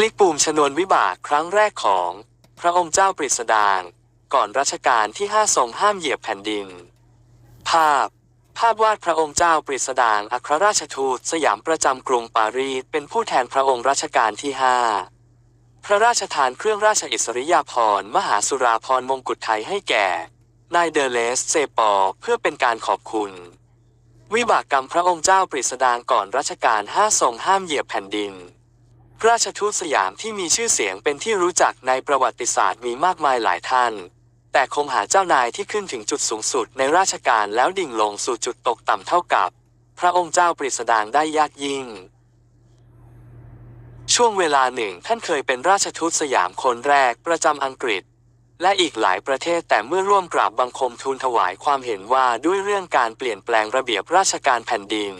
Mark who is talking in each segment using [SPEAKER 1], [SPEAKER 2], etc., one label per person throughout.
[SPEAKER 1] ลิกปุ่มชนวนวิบากครั้งแรกของ พระองค์เจ้าปริสดางก่อนรัชกาลที่ห้าทรงห้ามเหยียบแผ่นดิน ภาพ ภาพวาดพระองค์เจ้าปริสดางอัครราชทูตสยามประจำกรุงปารีสเป็นผู้แทนพระองค์รัชกาลที่ห้าพระราชทานเครื่องราชอิสริยาภรณ์มหาสุราภรณ์มงกุฎไทยให้แก่ นายเดเลสเซปอร์เพื่อเป็นการขอบคุณ วิบากกรรมพระองค์เจ้าปริสดางก่อนรัชกาลห้าทรงห้ามเหยียบแผ่นดิน ราชทูตสยามที่มีชื่อเสียงเป็นที่รู้จักในประวัติศาสตร์มีมากมายหลายท่าน แต่คงหาเจ้านายที่ขึ้นถึงจุดสูงสุดในราชการแล้วดิ่งลงสู่จุดตกต่ำเท่ากับ พระองค์เจ้าปริสดางได้ยากยิ่ง ช่วงเวลาหนึ่งท่านเคยเป็นราชทูตสยามคนแรกประจำอังกฤษ และอีกหลายประเทศแต่เมื่อร่วมกราบบังคมทูลถวายความเห็นว่าด้วยเรื่องการเปลี่ยนแปลงระเบียบราชการแผ่นดิน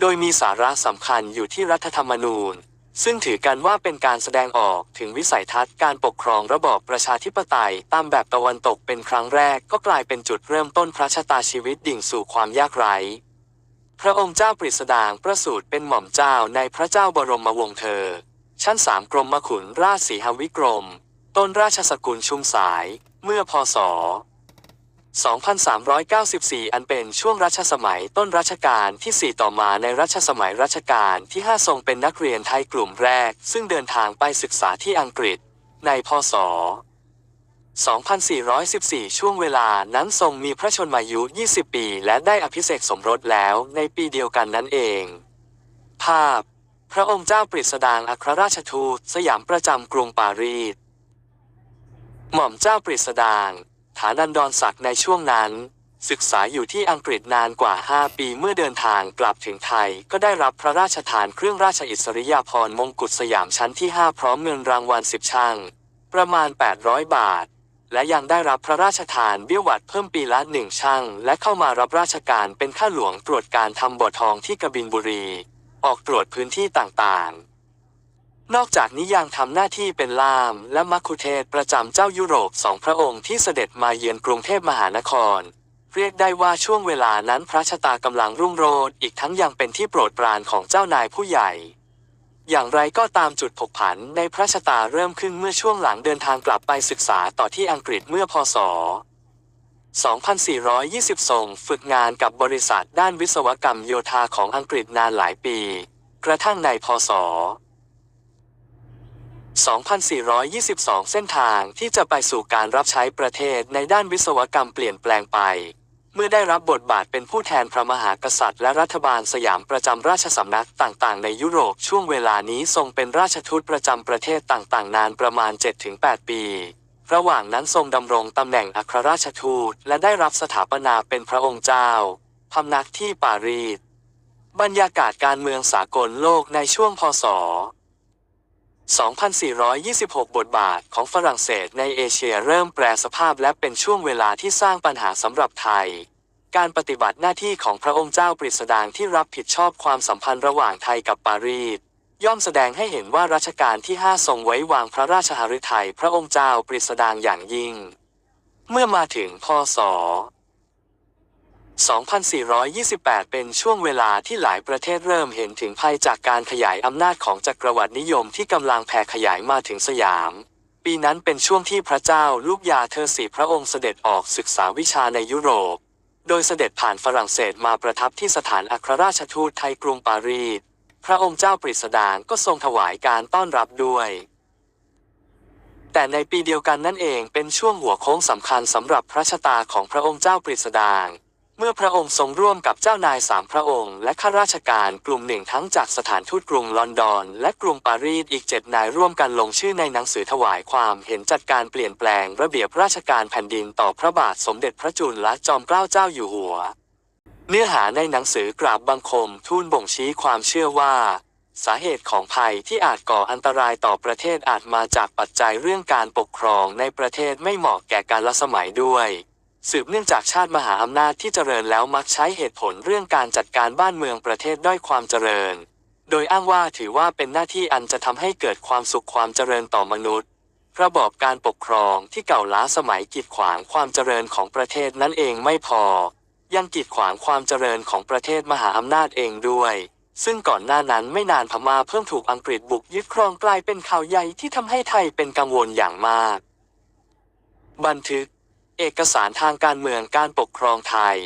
[SPEAKER 1] โดยมีสาระสำคัญอยู่ที่รัฐธรรมนูญ ซึ่งถือกันว่าเป็นการแสดงออกถึงวิสัยทัศน์การปกครองระบอบประชาธิปไตย ตามแบบตะวันตกเป็นครั้งแรกก็กลายเป็นจุดเริ่มต้นพระชะตาชีวิตดิ่งสู่ความยากไร้พระองค์เจ้าปริสดางประสูติเป็นหม่อมเจ้าในพระเจ้าบรมวงศ์เธอ ชั้นสามกรมมขุนราชสีหวิกรม ต้นราชสกุลชุมสาย เมื่อพศ 2394 อันเป็นช่วงรัชสมัยต้นรัชกาลที่ 4 ต่อมาในรัชสมัยรัชกาลที่ 5 ทรงเป็นนักเรียนไทยกลุ่มแรก ซึ่งเดินทางไปศึกษาที่อังกฤษ ในพศ 2414 ช่วงเวลานั้นทรงมีพระชนมายุ 20 ปี และได้อภิเษกสมรสแล้วในปีเดียวกันนั่นเอง ภาพ พระองค์เจ้าปริสดางอัครราชทูตสยามประจำกรุงปารีส หม่อมเจ้าปริสดาง ฐานันดรศักดิ์ในช่วงนั้น ศึกษาอยู่ที่อังกฤษนานกว่า 5 ปีเมื่อเดินทางกลับถึงไทย ก็ได้รับพระราชทานเครื่องราชอิสริยาภรณ์มงกุฎสยามชั้นที่ 5 พร้อมเงินรางวัลสิบช่าง ประมาณ 800 บาท และยังได้รับพระราชทานเบี้ยหวัดเพิ่มปีละหนึ่งช่าง และเข้ามารับราชการเป็นข้าหลวงตรวจการทำบ่อทองที่กบินบุรี ออกตรวจพื้นที่ต่างๆ นอกจากนี้ยังทำหน้าที่เป็นล่าม และมัคคุเทศประจำเจ้ายุโรปสองพระองค์ที่เสด็จมาเยือนกรุงเทพมหานคร เรียกได้ว่าช่วงเวลานั้นพระชะตากำลังรุ่งโรจน์อีกทั้งยังเป็นที่โปรดปรานของเจ้านายผู้ใหญ่ อย่างไรก็ตามจุดผกผันในพระชะตาเริ่มขึ้นเมื่อช่วงหลังเดินทางกลับไปศึกษาต่อที่อังกฤษเมื่อพศ2420ส่งฝึกงานกับบริษัทด้านวิศวกรรมโยธาของอังกฤษนานหลายปี กระทั่งในพศ 2422 เส้นทางที่จะไปสู่การรับใช้ประเทศในด้านวิศวกรรมเปลี่ยนแปลงไป เมื่อได้รับบทบาทเป็นผู้แทนพระมหากษัตริย์และรัฐบาลสยามประจำราชสำนักต่างๆ ในยุโรปช่วงเวลานี้ทรงเป็นราชทูตประจำประเทศต่างๆ นานประมาณ 7-8 ปี ระหว่างนั้นทรงดำรงตำแหน่งอัครราชทูตและได้รับสถาปนาเป็นพระองค์เจ้าพำนักที่ปารีสบรรยากาศการเมืองสากลโลกในช่วงพศ 2426 บทบาทของฝรั่งเศสในเอเชียเริ่มแปรสภาพและเป็นช่วงเวลาที่สร้างปัญหาสำหรับไทย การปฏิบัติหน้าที่ของพระองค์เจ้าปริสดางที่รับผิดชอบความสัมพันธ์ระหว่างไทยกับปารีสย่อมแสดงให้เห็นว่ารัชกาลที่ 5 ทรงไว้วางพระราชหฤทัยพระองค์เจ้าปริสดางอย่างยิ่ง เมื่อมาถึงพศ 2428 เป็นช่วงเวลาที่หลายประเทศเริ่มเห็นถึงภัยจากการขยายอำนาจของจักรวรรดินิยมที่กำลังแผ่ขยายมาถึงสยาม ปีนั้นเป็นช่วงที่พระเจ้าลูกยาเธอสีพระองค์เสด็จออกศึกษาวิชาในยุโรป โดยเสด็จผ่านฝรั่งเศสมาประทับที่สถานอัครราชทูตไทยกรุงปารีส พระองค์เจ้าปริสดางก็ทรงถวายการต้อนรับด้วยแต่ในปีเดียวกันนั่นเองเป็นช่วงหัวโค้งสำคัญสำหรับพระชะตาของพระองค์เจ้าปริสดาง เมื่อพระองค์ทรงร่วมกับเจ้านายสามพระองค์ และข้าราชการกลุ่มหนึ่งทั้งจากสถานทูตกรุงลอนดอน และกรุงปารีสอีกเจ็ดนายร่วมกันลงชื่อในหนังสือถวายความเห็นจัดการเปลี่ยนแปลงระเบียบราชการแผ่นดินต่อพระบาทสมเด็จพระจุลจอมเกล้าเจ้าอยู่หัว เนื้อหาในหนังสือกราบบังคมทูลบ่งชี้ความเชื่อว่า สาเหตุของภัยที่อาจก่ออันตรายต่อประเทศอาจมาจากปัจจัยเรื่องการปกครองในประเทศไม่เหมาะแก่การละสมัยด้วย สืบเนื่องจากชาติมหาอำนาจที่เจริญแล้วมักใช้เหตุผลเรื่องการจัดการบ้านเมืองประเทศด้อยความเจริญ โดยอ้างว่าถือว่าเป็นหน้าที่อันจะทำให้เกิดความสุขความเจริญต่อมนุษย์ ระบอบการปกครองที่เก่าล้าสมัยกีดขวางความเจริญของประเทศนั่นเองไม่พอ ยังกีดขวางความเจริญของประเทศมหาอำนาจเองด้วย ซึ่งก่อนหน้านั้นไม่นานพม่าเพิ่งถูกอังกฤษบุกยึดครองกลายเป็นข่าวใหญ่ที่ทำให้ไทยเป็นกังวลอย่างมาก บันทึก เอกสารทางการเมืองการปกครองไทย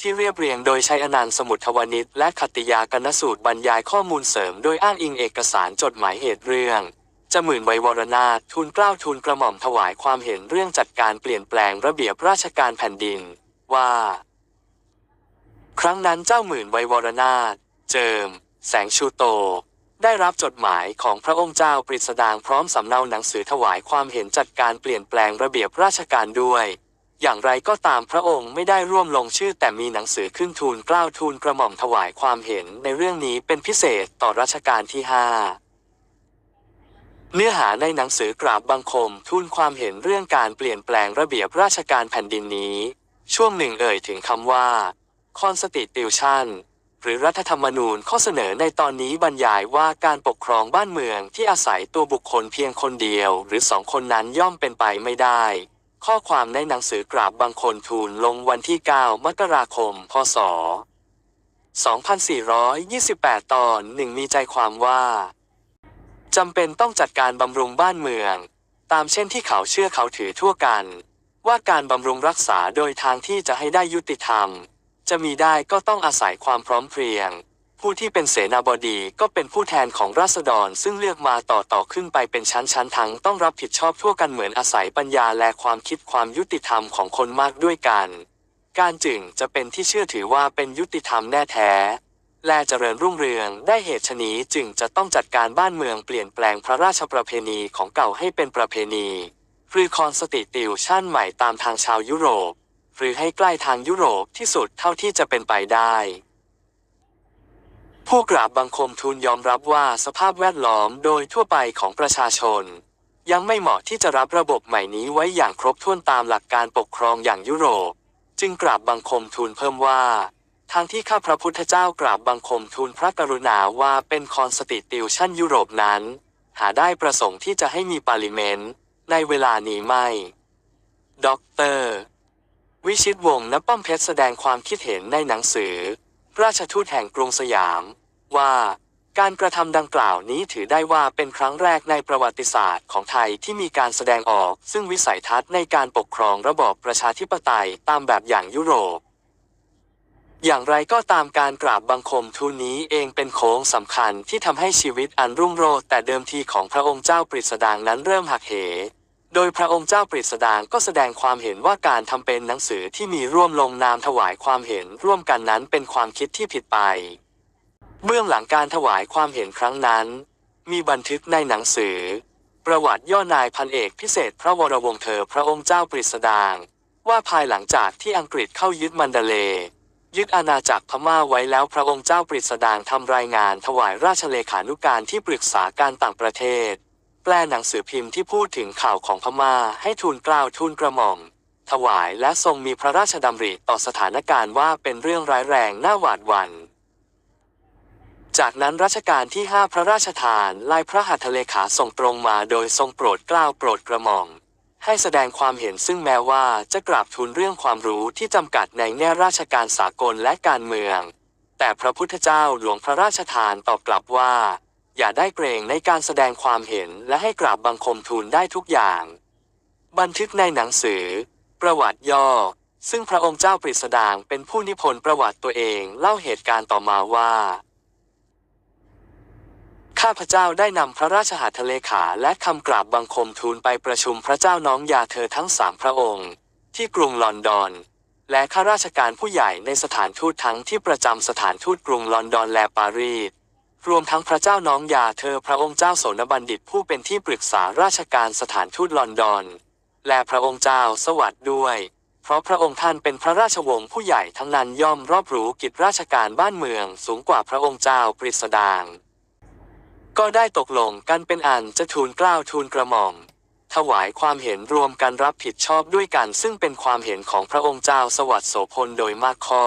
[SPEAKER 1] ที่เรียบเรียงโดยใชัยอนันต์สมุทรวณิชและคติยากนสูตรบรรยายข้อมูลเสริมโดยอ้างอิงเอกสารจดหมายเหตุเรื่องจมื่นไวยวรนาถทูลเกล้าทูลกระหม่อมถวายความเห็นเรื่องจัดการเปลี่ยนแปลงระเบียบราชการแผ่นดิน ว่า ครั้งนั้นเจ้าหมื่นไวยวรนาถเจิม แสงชูโต ได้รับจดหมายของพระองค์เจ้าปริศดางพร้อมสำเนาหนังสือถวายความเห็นจัดการเปลี่ยนแปลงระเบียบราชการด้วย อย่างไรก็ตามพระองค์ไม่ได้ร่วมลงชื่อ แต่มีหนังสือขึ้นทูลกล้าวทูลกระหม่อมถวายความเห็นในเรื่องนี้เป็นพิเศษต่อรัชกาลที่ห้าเนื้อหาในหนังสือกราบบังคมทูลความเห็นเรื่องการเปลี่ยนแปลงระเบียบราชการแผ่นดินนี้ ช่วงหนึ่งเอ่ยถึงคำว่า constitution หรือรัฐธรรมนูญข้อเสนอในตอนนี้บรรยายว่าการปกครองบ้านเมืองที่อาศัยตัวบุคคลเพียงคนเดียว หรือสองคนนั้นย่อมเป็นไปไม่ได้ ข้อความในหนังสือกราบบังคลทูลลงวันที่ 9 มกราคม พศ 2428 ตอนหนึ่งมีใจความว่าจำเป็นต้องจัดการบำรุงบ้านเมือง ตามเช่นที่เขาเชื่อเขาถือทั่วกัน ว่าการบำรุงรักษาโดยทางที่จะให้ได้ยุติธรรม จะมีได้ก็ต้องอาศัยความพร้อมเพรียง ผู้ที่เป็นเสนาบดีก็เป็นผู้แทนของราษฎรซึ่งเลือกมาต่อต่อขึ้นไปเป็นชั้นๆทั้งต้องรับผิดชอบทั่วกันเหมือนอาศัยปัญญาและความคิดความยุติธรรมของคนมากด้วยกัน การจึงจะเป็นที่เชื่อถือว่าเป็นยุติธรรมแน่แท้ และเจริญรุ่งเรืองได้เหตุชนี้จึงจะต้องจัดการบ้านเมืองเปลี่ยนแปลงพระราชประเพณีของเก่าให้เป็นประเพณีหรือคอนสติติวชั่นใหม่ตามทางชาวยุโรป หรือให้ใกล้ทางยุโรปที่สุดเท่าที่จะเป็นไปได้ ผู้กราบบังคมทูลยอมรับว่าสภาพแวดล้อมโดยทั่วไปของประชาชน ยังไม่เหมาะที่จะรับระบบใหม่นี้ไว้อย่างครบถ้วนตามหลักการปกครองอย่างยุโรป จึงกราบบังคมทูลเพิ่มว่า ทางที่ข้าพระพุทธเจ้ากราบบังคมทูลพระกรุณาว่าเป็นคอนสติติวชั่นยุโรปนั้น หาได้ประสงค์ที่จะให้มีปาลิเมนต์ในเวลานี้ไม่ด็อกเตอร์วิชิตวงศ์ณป้อมเพชรแสดงความคิดเห็นในหนังสือ ราชทูตแห่งกรุงสยาม ว่าการกระทำดังกล่าวนี้ถือได้ว่าเป็นครั้งแรกในประวัติศาสตร์ของไทยที่มีการแสดงออก ซึ่งวิสัยทัศน์ในการปกครองระบอบประชาธิปไตยตามแบบอย่างยุโรป อย่างไรก็ตามการกราบบังคมทูลนี้เองเป็นโค้งสำคัญที่ทำให้ชีวิตอันรุ่งโรจน์แต่เดิมทีของพระองค์เจ้าปริศดางนั้นเริ่มหักเห โดยพระองค์เจ้าปริศดางก็แสดงความเห็นว่าการทำเป็นหนังสือที่มีร่วมลงนามถวายความเห็นร่วมกันนั้นเป็นความคิดที่ผิดไป เบื้องหลังการถวายความเห็นครั้งนั้น มีบันทึกในหนังสือ ประวัติย่อนายพันเอกพิเศษพระวรวงศ์เธอพระองค์เจ้าปริศดาง ว่าภายหลังจากที่อังกฤษเข้ายึดมันเดเล ยึดอาณาจักรพม่าไว้แล้วพระองค์เจ้าปริศดางทำรายงานถวายราชเลขานุการที่ปรึกษาการต่างประเทศ แปลหนังสือพิมพ์ที่พูดถึงข่าวของพม่าให้ทูลกล้าวทูลกระหม่อม ถวายและทรงมีพระราชดำริต่อสถานการณ์ว่าเป็นเรื่องร้ายแรงน่าหวาดหวัน่นจากนั้นรัชกาลที่ 5 พระราชทานลายพระหัตถเลขาส่งตรงมาโดยทรงโปรดเกล้าโปรดกระหม่อมให้แสดงความเห็นซึ่งแม้ว่าจะกราบทูลเรื่องความรู้ที่จำกัดในแง่ราชการสากลและการเมือง แต่พระพุทธเจ้าหลวงพระราชทานตอบกลับว่า อย่าได้เกรงในการแสดงความเห็นและให้กราบบังคมทูลได้ทุกอย่าง บันทึกในหนังสือ ประวัติย่อ ซึ่งพระองค์เจ้าปริศดางเป็นผู้นิพนธ์ประวัติตัวเองเล่าเหตุการณ์ต่อมาว่า ข้าพเจ้าได้นำพระราชหัตถเลขาและคำกราบบังคมทูลไปประชุมพระเจ้าน้องยาเธอทั้งสามพระองค์ ที่กรุงลอนดอนและข้าราชการผู้ใหญ่ในสถานทูตทั้งที่ประจำสถานทูตกรุงลอนดอนและปารีส รวมทั้งพระเจ้าน้องยาเธอพระองค์เจ้าโสนบัณฑิตผู้เป็นที่ปรึกษาราชการสถานทูตลอนดอน และพระองค์เจ้าสวัสด์ด้วย เพราะพระองค์ท่านเป็นพระราชวงศ์ผู้ใหญ่ทั้งนั้นย่อมรอบรู้กิจราชการบ้านเมืองสูงกว่าพระองค์เจ้าปริศดางก็ได้ตกลงกันเป็นอันจะทูลกล้าวทูลกระหม่อม ถวายความเห็นรวมกันรับผิดชอบด้วยกันซึ่งเป็นความเห็นของพระองค์เจ้าสวัสด์โสพลโดยมากข้อ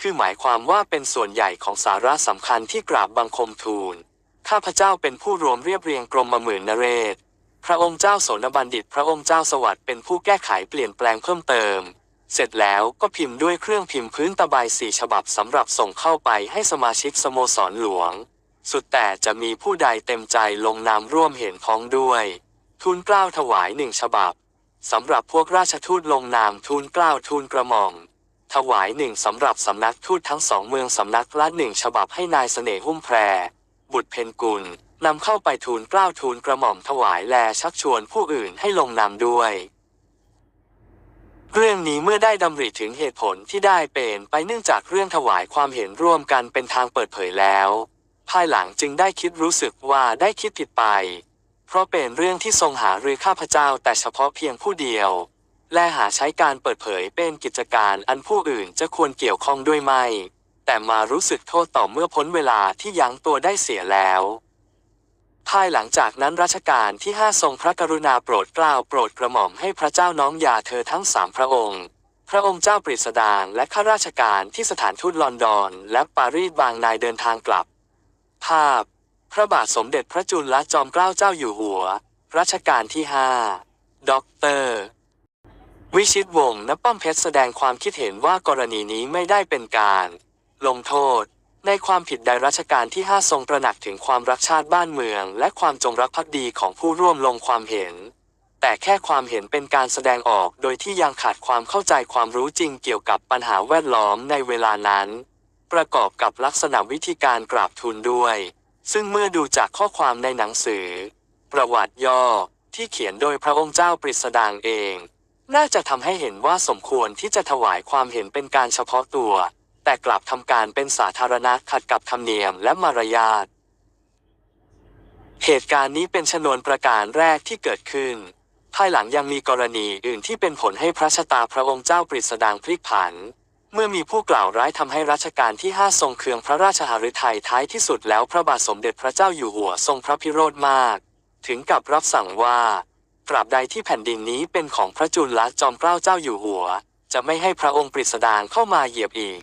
[SPEAKER 1] คือหมายความว่าเป็นส่วนใหญ่ของสาระสำคัญที่กราบบังคมทูล ข้าพเจ้าเป็นผู้รวมเรียบเรียงกรมหมื่นนเรศ พระองค์เจ้าโสนบัณฑิต พระองค์เจ้าสวัสดิ์เป็นผู้แก้ไขเปลี่ยนแปลงเพิ่มเติม เสร็จแล้วก็พิมพ์ด้วยเครื่องพิมพ์พื้นตะไบสี่ฉบับสำหรับส่งเข้าไปให้สมาชิกสโมสรหลวง สุดแต่จะมีผู้ใดเต็มใจลงนามร่วมเห็นพ้องด้วย ทูลกล้าวถวายหนึ่งฉบับสำหรับพวกราชทูตลงนามทูลกล้าวทูลกระหม่อม ถวายหนึ่งสำหรับสำนักทูตทั้งสองเมืองสำนักละหนึ่งฉบับให้นายเสน่ห์หุ้มแพร บุตรเพนกุลนำเข้าไปทูลเกล้าทูลกระหม่อมถวายแลชักชวนผู้อื่นให้ลงนามด้วย เรื่องนี้เมื่อได้ดำริถึงเหตุผลที่ได้เป็นไปเนื่องจากเรื่องถวายความเห็นร่วมกันเป็นทางเปิดเผยแล้ว ภายหลังจึงได้คิดรู้สึกว่าได้คิดผิดไป เพราะเป็นเรื่องที่ทรงหารือข้าพเจ้าแต่เฉพาะเพียงผู้เดียว และหาใช้การเปิดเผยเป็นกิจการอันผู้อื่นจะควรเกี่ยวข้องด้วยไม่ แต่มารู้สึกโทษต่อเมื่อพ้นเวลาที่ยั้งตัวได้เสียแล้ว ภายหลังจากนั้นรัชกาลที่ห้าทรงพระกรุณาโปรดเกล้าโปรดกระหม่อมให้พระเจ้าน้องยาเธอทั้งสามพระองค์พระองค์เจ้าปริสดางและข้าราชการที่สถานทูตลอนดอน และปารีสบางนายเดินทางกลับ ภาพ พระบาทสมเด็จพระจุลจอมเกล้าเจ้าอยู่หัว รัชกาลที่ห้าด็อกเตอร์ วิชิตวงศ์ณป้อมเพชรแสดงความคิดเห็นว่ากรณีนี้ไม่ได้เป็นการ ลงโทษ ในความผิดใดรัชกาลที่ 5 ทรงตระหนักถึงความรักชาติบ้านเมือง และความจงรักภักดีของผู้ร่วมลงความเห็น แต่แค่ความเห็นเป็นการแสดงออกโดยที่ยังขาดความเข้าใจความรู้จริงเกี่ยวกับปัญหาแวดล้อมในเวลานั้น ประกอบกับลักษณะวิธีการกราบทูลด้วย ซึ่งเมื่อดูจากข้อความในหนังสือ ประวัติย่อที่เขียนโดยพระองค์เจ้าปริสดางเอง น่าจะทำให้เห็นว่าสมควรที่จะถวายความเห็นเป็นการเฉพาะตัว แต่กลับทำการเป็นสาธารณะขัดกับธรรมเนียมและมารยาท เหตุการณ์นี้เป็นชนวนประการแรกที่เกิดขึ้น ภายหลังยังมีกรณีอื่นที่เป็นผลให้พระชะตาพระองค์เจ้าปริสดางพลิกผัน เมื่อมีผู้กล่าวร้ายทำให้รัชกาลที่5ทรงเคืองพระราชหฤทัยท้ายที่สุดแล้วพระบาทสมเด็จพระเจ้าอยู่หัวทรงพระพิโรธมาก ถึงกับรับสั่งว่า ตราบใดที่แผ่นดินนี้เป็นของพระจุลจอมเกล้าเจ้าอยู่หัว จะไม่ให้พระองค์ปริสดางเข้ามาเหยียบอีก